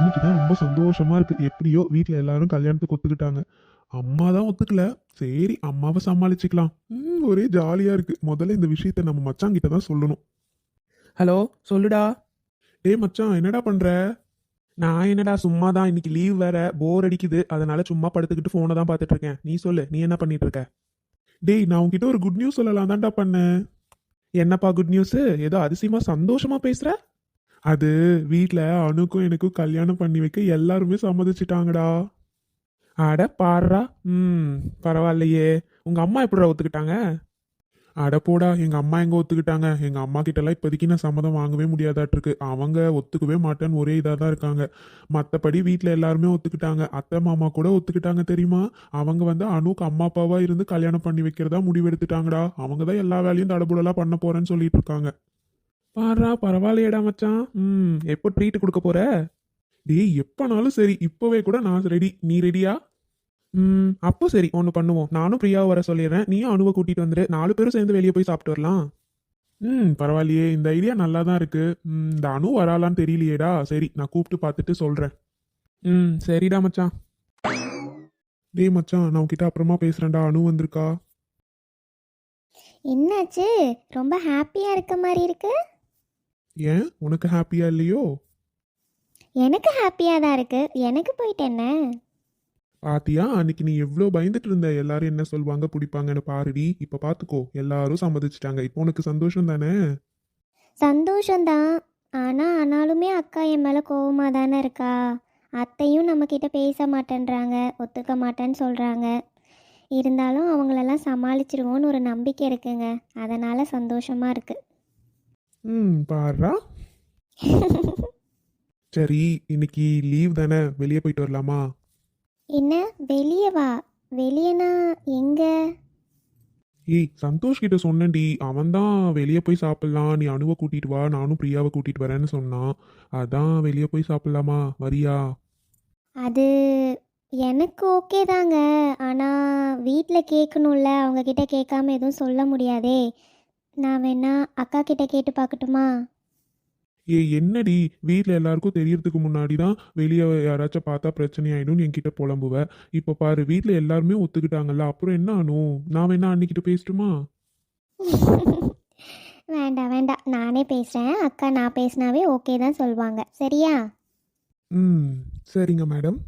இன்னைக்கு தான் ரொம்ப சந்தோஷமா இருக்கு. எப்படியோ வீட்டில் எல்லாரும் கல்யாணத்துக்கு ஒத்துக்கிட்டாங்க. அம்மா தான் ஒத்துக்கல. சரி அம்மாவை சமாளிச்சுக்கலாம். ஒரே ஜாலியா இருக்கு. முதல்ல இந்த விஷயத்த நம்ம மச்சான் கிட்ட தான் சொல்லணும். ஹலோ சொல்லுடா. டேய் மச்சான் என்னடா பண்ற? நான் என்னடா சும்மா தான் இன்னைக்கு லீவ் வேற போர் அடிக்குது. அதனால சும்மா படுத்துக்கிட்டு ஃபோனை தான் பார்த்துட்டு இருக்கேன். நீ சொல்லு நீ என்ன பண்ணிட்டு இருக்க? டேய் நான் உன்கிட்ட ஒரு குட் நியூஸ் சொல்லலாம் தான்டா பண்ணேன். என்னப்பா குட் நியூஸ் ஏதோ அதிசயமா சந்தோஷமா பேசுற? அது வீட்டில் அணுக்கும் எனக்கும் கல்யாணம் பண்ணி வைக்க எல்லாருமே சம்மதிச்சிட்டாங்கடா. அட பாடுறா ம் பரவாயில்லையே. உங்கள் அம்மா எப்படிடா ஒத்துக்கிட்டாங்க? அட போடா எங்கள் அம்மா எங்கே ஒத்துக்கிட்டாங்க? எங்கள் அம்மா கிட்டலாம் இப்போதைக்கு நான் சம்மதம் வாங்கவே முடியாதாட்டிருக்கு. அவங்க ஒத்துக்கவே மாட்டேன்னு ஒரே இதாக தான் இருக்காங்க. மற்றபடி வீட்டில் எல்லாருமே ஒத்துக்கிட்டாங்க. அத்தை மாமா கூட ஒத்துக்கிட்டாங்க தெரியுமா? அவங்க வந்து அணுக்கு அம்மா அப்பாவாக இருந்து கல்யாணம் பண்ணி வைக்கிறதா முடிவெடுத்துட்டாங்கடா. அவங்க தான் எல்லா வேலையும் தடபுடலா பண்ண போகிறேன்னு சொல்லிட்டு இருக்காங்க. பாடுறா பரவாயில்லையேடா மச்சான். ம் எப்போ ட்ரீட் கொடுக்க போற? டேய் எப்பனாலும் சரி இப்போவே கூட நான் ரெடி நீ ரெடியா ம் அப்போ சரி ஒன்று பண்ணுவோம். நானும் பிரியாவை வர சொல்லிடுறேன். நீயும் அணுவை கூட்டிட்டு வந்துரு. நாலு பேரும் சேர்ந்து வெளியே போய் சாப்பிட்டு வரலாம். ம் பரவாயில்லையே. இந்த ஐடியா நல்லா தான் இருக்கு. ம், இந்த அணு வராலான்னு தெரியலையேடா. சரி நான் கூப்பிட்டு பார்த்துட்டு சொல்றேன். ம் சரிடா மச்சான். டேய் மச்சான் நான் உங்ககிட்ட அப்புறமா பேசுறேன்டா. அணு வந்திருக்கா? என்னாச்சு? ரொம்ப ஹாப்பியாக இருக்க மாதிரி இருக்கு? ஏன்? உனக்கு ஹாப்பியா இல்லையோ? எனக்கு ஹாப்பியாக தான் இருக்கு. எனக்கு போயிட்டு என்ன? பாத்தியா அன்னைக்கு நீ எவ்வளோ பயந்துட்டு இருந்த? எல்லாரும் என்ன சொல்லுவாங்க பிடிப்பாங்கன்னு பாருடி. இப்ப பாத்துக்கோ எல்லாரும் சம்மதிச்சிட்டாங்க. இப்போ உனக்கு சந்தோஷம் தானே? சந்தோஷம்தான் ஆனால் ஆனாலுமே அக்கா என் மேலே கோவமாக தானே இருக்கா? அத்தையும் நம்மக்கிட்ட பேச மாட்டேன்றாங்க ஒத்துக்க மாட்டேன்னு சொல்கிறாங்க இருந்தாலும் அவங்களெல்லாம் சமாளிச்சிருவோன்னு ஒரு நம்பிக்கை இருக்குங்க. அதனால் சந்தோஷமாக இருக்கு. ம் பாருடா சரி இன்னைக்கு லீவ் தானே? வெளியே போயிட்டு வரலாமா? என்ன? வெளியே வா. வெளியேனா எங்கே? ஏய் சந்தோஷ் கிட்ட சொன்னேன்டி. அவன் தான் வெளியே போய் சாப்பிடலாம். நீ அணுவை கூட்டிட்டு வா. நானும் பிரியாவை கூட்டிட்டு வரேன்னு சொன்னான். அதான் வெளியே போய் சாப்பிடலாமா? வரியா? அது எனக்கு ஓகே தாங்க. ஆனால் வீட்டில் கேட்கணும்ல அவங்க கிட்ட கேட்காம எதுவும் சொல்ல முடியாதே. நான் வேணா அக்கா கிட்ட கேட்டு பார்க்கட்டுமா? ஏய் என்னடி? வீட்டில் எல்லாருக்கும் தெரியறதுக்கு முன்னாடி தான் வெளியே யாராச்சும் பார்த்தா பிரச்சனை ஆயிடும்னு என்கிட்ட புலம்புவ. இப்போ பாரு வீட்டில் எல்லாருமே ஒத்துக்கிட்டாங்கல்ல அப்புறம் என்ன ஆனு நான் வேணா அன்னிக்கிட்ட பேசட்டுமா? வேண்டாம் வேண்டாம். நானே பேசுகிறேன் அக்கா நான் பேசினாவே ஓகே தான் சொல்லுவாங்க சரியா? ம் சரிங்க மேடம்.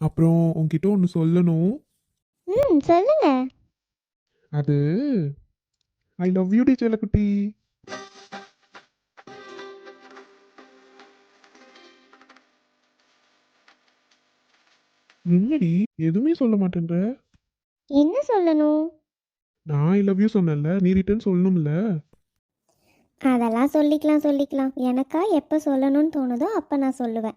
அப்புறம் உன்கிட்ட ஒன்று சொல்லணும். ம் சொல்லுங்க. அது ஐ லவ் யூ டி செல்லக்குட்டி என்னடி எதுவுமே சொல்ல மாட்டேன்ற? என்ன சொல்லணும்? நான் ஐ லவ் யூ சொன்னேன்ல நீ ரிட்டர்ன் சொல்லணும்ல? அதெல்லாம் சொல்லிக்கலாம் சொல்லிக்கலாம். எனக்கா எப்போ சொல்லணும்னு தோணுதோ அப்போ நான் சொல்லுவேன்.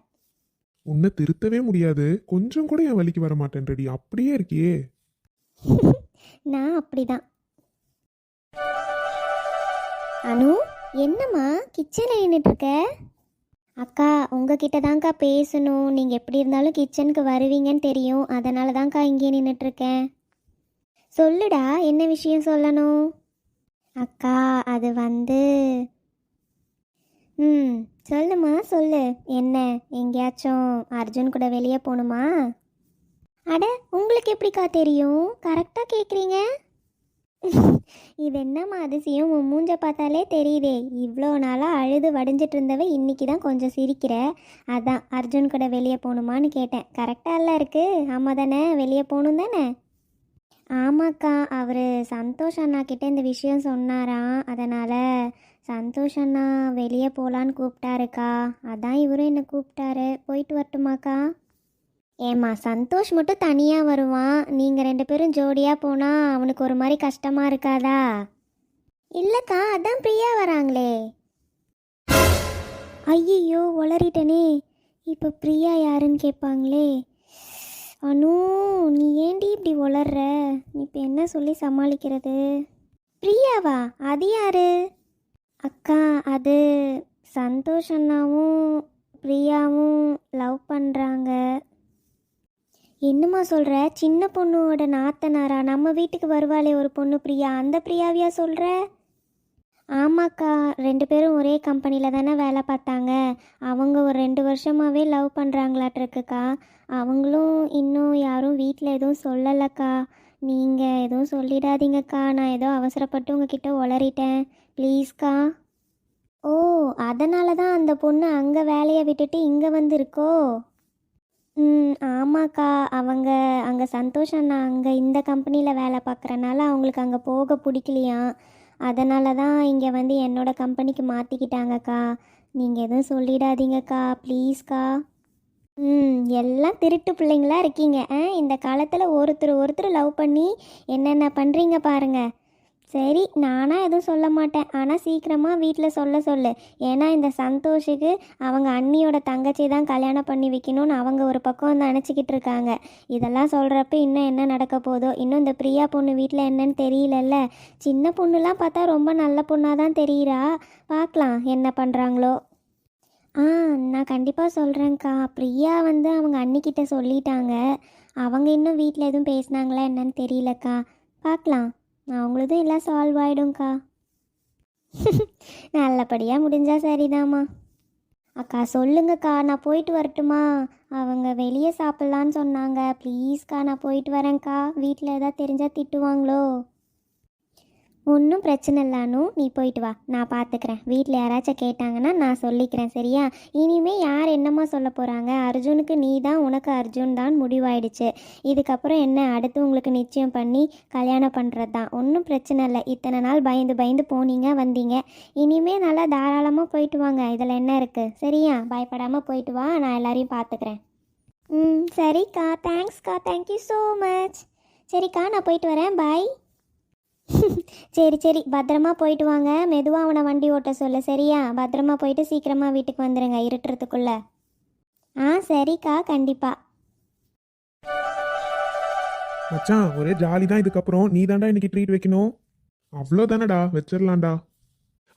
உன்னை திருத்தவே முடியாது. கொஞ்சம் கூட என் வழிக்கு வர மாட்டேன்றடி. அப்படியே இருக்கியே. நான் அப்படிதான். அனு என்னம்மா கிச்சனில் நின்றுட்டு இருக்க அக்கா உங்ககிட்ட தான்க்கா பேசணும். நீங்கள் எப்படி இருந்தாலும் கிச்சனுக்கு வருவீங்கன்னு தெரியும். அதனால தான்க்கா இங்கே நின்றுட்டுருக்கேன் சொல்லுடா என்ன விஷயம் சொல்லணும்? அக்கா அது வந்து ம் சொல்லுமா சொல்லு. என்ன எங்கேயாச்சும் அர்ஜுன் கூட வெளியே போகணுமா? அட உங்களுக்கு எப்படிக்கா தெரியும்? கரெக்டாக கேட்குறீங்க இது என்னம்மா அதிசயம் உன் மூஞ்ச பார்த்தாலே தெரியுதே. இவ்வளோ நாளாக அழுது வடிஞ்சிட்டு இருந்தவ இன்னைக்கு தான் கொஞ்சம் சிரிக்கிற. அதான் அர்ஜுன் கூட வெளியே போகணுமான்னு கேட்டேன். கரெக்டாக எல்லாம் இருக்கு. ஆமாம் தானே? வெளியே போகணும் தானே? ஆமாக்கா அவர் சந்தோஷ் அண்ணா கிட்டே இந்த விஷயம் சொன்னாராம். அதனால் சந்தோஷ் அண்ணா வெளியே போகலான்னு கூப்பிட்டாருக்கா. அதான் இவரும் என்னை கூப்பிட்டாரு. போயிட்டு வரட்டுமாக்கா? ஏம்மா சந்தோஷ் மட்டும் தனியாக வருவான். நீங்கள் ரெண்டு பேரும் ஜோடியாக போனால் அவனுக்கு ஒரு மாதிரி கஷ்டமாக இருக்காதா? இல்லைக்கா அதான் பிரியா வராங்களே. ஐயையோ உளறிட்டனே இப்போ பிரியா யாருன்னு கேட்பாங்களே அனு நீ ஏண்டி இப்படி உளர்ற இப்போ என்ன சொல்லி சமாளிக்கிறது? பிரியாவா? அது யாரு? அக்கா அது சந்தோஷ் அண்ணாவும் பிரியாவும் லவ் பண்ணுறாங்க என்னம்மா சொல்கிற சின்ன பொண்ணோட நாத்தனாரா? நம்ம வீட்டுக்கு வருவாளே ஒரு பொண்ணு பிரியா? அந்த பிரியாவியா சொல்கிற ஆமாக்கா ரெண்டு பேரும் ஒரே கம்பெனியில் தானே வேலை பார்த்தாங்க. அவங்க ஒரு ரெண்டு வருஷமாகவே லவ் பண்ணுறாங்களாட்டிருக்குக்கா அவங்களும் இன்னும் யாரும் வீட்டில் எதுவும் சொல்லலைக்கா. நீங்கள் எதுவும் சொல்லிடாதீங்கக்கா. நான் ஏதோ அவசரப்பட்டு உங்ககிட்ட உளறிட்டேன். ப்ளீஸ்க்கா. ஓ அதனால தான் அந்த பொண்ணு அங்கே வேலையை விட்டுட்டு இங்கே வந்திருக்கோ? ம் ஆமாக்கா. அவங்க அங்கே சந்தோஷ் அண்ணா அங்கே இந்த கம்பெனியில் வேலை பார்க்குறனால அவங்களுக்கு அங்கே போக பிடிக்கலையாம் அதனால தான் இங்கே வந்து என்னோட கம்பெனிக்கு மாற்றிக்கிட்டாங்கக்கா நீங்கள் எதுவும் சொல்லிடாதீங்கக்கா ப்ளீஸ்க்கா. ம் எல்லாம் திருட்டு பிள்ளைங்களா இருக்கீங்க. ஆ இந்த காலத்தில் ஒருத்தர் ஒருத்தர் லவ் பண்ணி என்னென்ன பண்ணுறீங்க பாருங்கள் சரி நானாக எதுவும் சொல்ல மாட்டேன். ஆனால் சீக்கிரமாக வீட்டில் சொல்ல சொல்லு. ஏன்னா இந்த சந்தோஷுக்கு அவங்க அண்ணியோட தங்கச்சி தான் கல்யாணம் பண்ணி வைக்கணும்னு அவங்க ஒரு பக்கம் நினச்சிக்கிட்டு இருக்காங்க. இதெல்லாம் சொல்கிறப்ப இன்னும் என்ன நடக்க போதோ இன்னும் இந்த பிரியா பொண்ணு வீட்டில் என்னன்னு தெரியலல்ல. சின்ன பொண்ணுலாம் பார்த்தா ரொம்ப நல்ல பொண்ணாக தான் தெரியுறா. பார்க்கலாம் என்ன பண்ணுறாங்களோ ஆ நான் கண்டிப்பாக சொல்கிறேன்க்கா பிரியா வந்து அவங்க அண்ணிக்கிட்ட சொல்லிட்டாங்க. அவங்க இன்னும் வீட்டில் எதுவும் பேசுனாங்களா என்னன்னு தெரியலக்கா. பார்க்கலாம். அவங்களது எல்லாம் சால்வ் ஆகிடும்க்கா நல்லபடியாக முடிஞ்சால் சரிதாம்மா. அக்கா சொல்லுங்கக்கா நான் போயிட்டு வரட்டுமா? அவங்க வெளியே சாப்பிட்லான்னு சொன்னாங்க. ப்ளீஸ்க்கா நான் போயிட்டு வரேன்க்கா. வீட்டில் எதாவது தெரிஞ்சால் திட்டுவாங்களோ? ஒன்றும் பிரச்சனை இல்லானு நீ போயிட்டு வா. நான் பார்த்துக்கிறேன் வீட்டில் யாராச்சும் கேட்டாங்கன்னா நான் சொல்லிக்கிறேன் சரியா? இனிமே யார் என்னம்மா சொல்ல போகிறாங்க அர்ஜுனுக்கு நீ தான் உனக்கு அர்ஜுன் தான் முடிவாயிடுச்சு. இதுக்கப்புறம் என்ன? அடுத்து உங்களுக்கு நிச்சயம் பண்ணி கல்யாணம் பண்ணுறது தான். ஒன்றும் பிரச்சனை இல்லை. இத்தனை நாள் பயந்து பயந்து போனீங்க வந்தீங்க. இனிமேல் நல்லா தாராளமாக போயிட்டு வாங்க. இதில் என்ன இருக்குது சரியா? பயப்படாமல் போயிட்டு வா. நான் எல்லாரையும் பார்த்துக்கிறேன் ம் சரிக்கா. தேங்க்ஸ்க்கா தேங்க்யூ ஸோ மச் சரிக்கா நான் போயிட்டு வரேன். பாய் சரி சரி. பத்திரமா போயிட்டு வாங்க. மெதுவாக அவனை வண்டி ஓட்ட சொல்ல சரியா? பத்திரமா போயிட்டு சீக்கிரமாக வீட்டுக்கு வந்துடுங்க இருட்டுறதுக்குள்ள. ஆ சரிக்கா. கண்டிப்பாக மச்சான் ஒரே ஜாலி தான் இதுக்கப்புறம். நீ தாண்டா இன்னைக்கு ட்ரீட் வைக்கணும். அவ்வளோ தானடா வச்சிடலாம்டா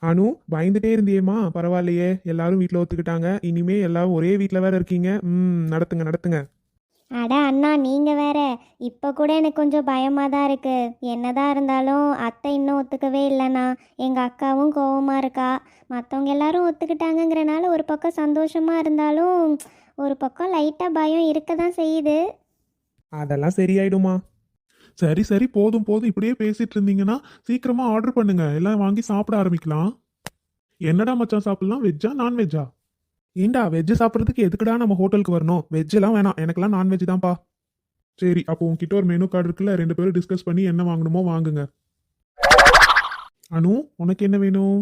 அனு பயந்துட்டே இருந்தியேம்மா. பரவாயில்லையே. எல்லாரும் வீட்டில் ஒத்துக்கிட்டாங்க. இனிமே எல்லாரும் ஒரே வீட்டில் வேற இருக்கீங்க. ம் நடத்துங்க நடத்துங்க. அட அண்ணா நீங்கள் வேற. இப்போ கூட எனக்கு கொஞ்சம் பயமாக தான் இருக்குது என்னதான் இருந்தாலும் அத்தை இன்னும் ஒத்துக்கவே இல்லைண்ணா. எங்கள் அக்காவும் கோவமாக இருக்கா. மற்றவங்க எல்லாரும் ஒத்துக்கிட்டாங்கங்கிறனால ஒரு பக்கம் சந்தோஷமாக இருந்தாலும் ஒரு பக்கம் லைட்டாக பயம் இருக்க தான் செய்யுது. அதெல்லாம் சரியாயிடுமா? சரி சரி போதும் போதும். இப்படியே பேசிட்டு இருந்தீங்கன்னா சீக்கிரமா ஆர்டர் பண்ணுங்க. எல்லாம் வாங்கி சாப்பிட ஆரம்பிக்கலாம். என்னடா மச்சான் சாப்பிடலாம்? வெஜ்ஜா நான்வெஜ்ஜா ஏண்டா வெஜ்ஜு சாப்பிட்றதுக்கு எதுக்குடா நம்ம ஹோட்டலுக்கு வரணும்? வெஜ்ஜெல்லாம் வேணாம். எனக்கெல்லாம் நான்வெஜ் தான்ப்பா. சரி அப்போ உங்ககிட்ட ஒரு மெனு கார்டு இருக்குல்ல ரெண்டு பேரும் டிஸ்கஸ் பண்ணி என்ன வாங்கணுமோ வாங்குங்க. அனு உனக்கு என்ன வேணும்?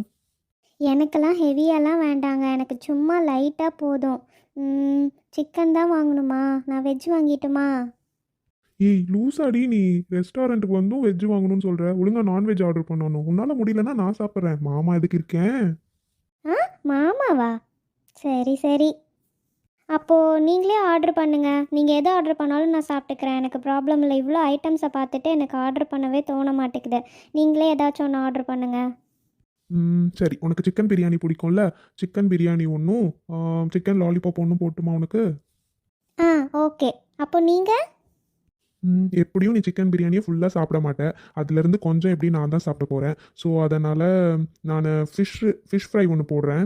எனக்கெல்லாம் ஹெவியாலாம் வேண்டாங்க. எனக்கு சும்மா லைட்டாக போதும். சிக்கன் தான் வாங்கணுமா? Non veg வாங்கிட்டுமா? ஏய் லூசாடி நீ. ரெஸ்டாரண்ட்டுக்கு வந்தும் வெஜ் வாங்கணும்னு சொல்ற. ஒழுங்கா நான்வெஜ் ஆர்டர் பண்ணணும். உன்னால முடியலன்னா நான் சாப்பிட்றேன். மாமா எதுக்கு இருக்கேன்? ஆ மாமாவா? சரி சரி. அப்போது நீங்களே ஆர்டர் பண்ணுங்க. நீங்கள் எது ஆர்டர் பண்ணாலும் நான் சாப்பிட்டுக்கிறேன். எனக்கு ப்ராப்ளம் இல்லை. இவ்வளோ ஐட்டம்ஸை பார்த்துட்டு எனக்கு ஆர்டர் பண்ணவே தோண மாட்டேங்குது. நீங்களே ஏதாச்சும் ஒன்று ஆர்டர் பண்ணுங்க. ம் சரி. உனக்கு சிக்கன் பிரியாணி பிடிக்கும்ல? சிக்கன் பிரியாணி ஒன்றும் சிக்கன் லாலிபாப் ஒன்றும் போட்டுமா உனக்கு? ஆ ஓகே. அப்போ நீங்கள் ம், எப்படியும் நீ சிக்கன் பிரியாணியை ஃபுல்லாக சாப்பிட மாட்டேன் அதுலேருந்து கொஞ்சம் எப்படி நான் தான் சாப்பிட போகிறேன் ஸோ அதனால் நான் ஃபிஷ் ஃபிஷ் ஃப்ரை ஒன்று போடுறேன்.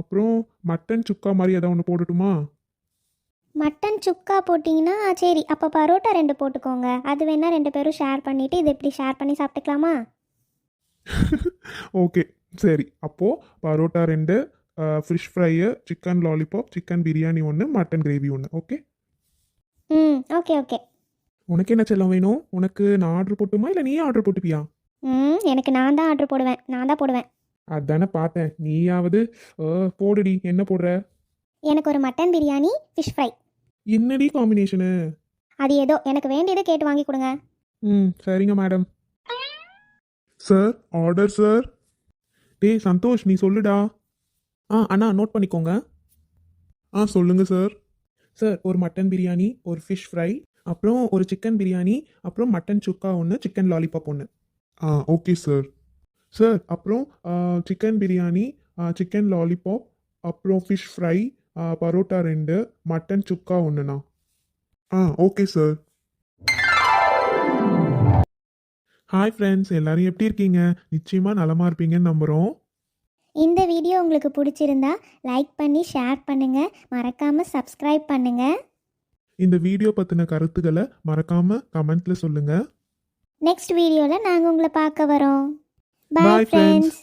அப்புறம் மட்டன் சுக்கா மாதிரி ஏதாவது ஒன்று போடட்டுமா? மட்டன் சுக்கா போட்டிங்கன்னா சரி அப்போ பரோட்டா ரெண்டு போட்டுக்கோங்க. அது வேணால் ரெண்டு பேரும் ஷேர் பண்ணிவிட்டு இது எப்படி ஷேர் பண்ணி சாப்பிட்டுக்கலாமா? ஓகே சரி. அப்போது பரோட்டா ரெண்டு fish fry chicken lollipop chicken biryani ஒன்று மட்டன் கிரேவி ஒன்று ஓகே ம் ஓகே ஓகே உனக்கு என்ன செல்லம் வேணும்? உனக்கு நான் ஆர்டர் போட்டுமா? இல்லை நீயே ஆர்டர் போட்டுப்பியா? ம் எனக்கு நான் தான் ஆர்டர் போடுவேன். நான் தான் போடுவேன். அதானே பார்த்தேன். நீயாவது போடுடி. என்ன போடுற? எனக்கு ஒரு மட்டன் பிரியாணி ஃபிஷ் ஃப்ரை என்னடி காம்பினேஷனு அது ஏதோ எனக்கு வேண்டியதை கேட்டு வாங்கி கொடுங்க. ம் சரிங்க மேடம் சார் ஆர்டர் சார் டேய் சந்தோஷ் நீ சொல்லுடா. ஆ அண்ணா நோட் பண்ணிக்கோங்க. ஆ சொல்லுங்கள் சார் சார் ஒரு மட்டன் பிரியாணி ஒரு ஃபிஷ் ஃப்ரை அப்புறம் ஒரு சிக்கன் பிரியாணி அப்புறம் மட்டன் சுக்கா ஒன்று சிக்கன் லாலிபாப் ஒன்று ஆ ஓகே சார் சார் அப்புறம் சிக்கன் பிரியாணி சிக்கன் லாலிபாப் அப்புறம் ஃபிஷ் ஃப்ரை பரோட்டா ரெண்டு மட்டன் சுக்கா ஒன்றுண்ணா ஆ ஓகே சார் ஹாய் ஃப்ரெண்ட்ஸ் எல்லாரும் எப்படி இருக்கீங்க? நிச்சயமா நலமா இருப்பீங்கன்னு நம்புறோம். இந்த வீடியோ உங்களுக்கு பிடிச்சிருந்தா லைக் பண்ணி ஷேர் பண்ணுங்க. மறக்காம சப்ஸ்கிரைப் பண்ணுங்க. இந்த வீடியோ பத்தின கருத்துக்களை மறக்காம கமெண்ட்ல சொல்லுங்க. நெக்ஸ்ட் வீடியோவில் நாங்கள் உங்களை பார்க்க வரோம். Bye, பாய் friends. ஃப்ரெண்ட்ஸ்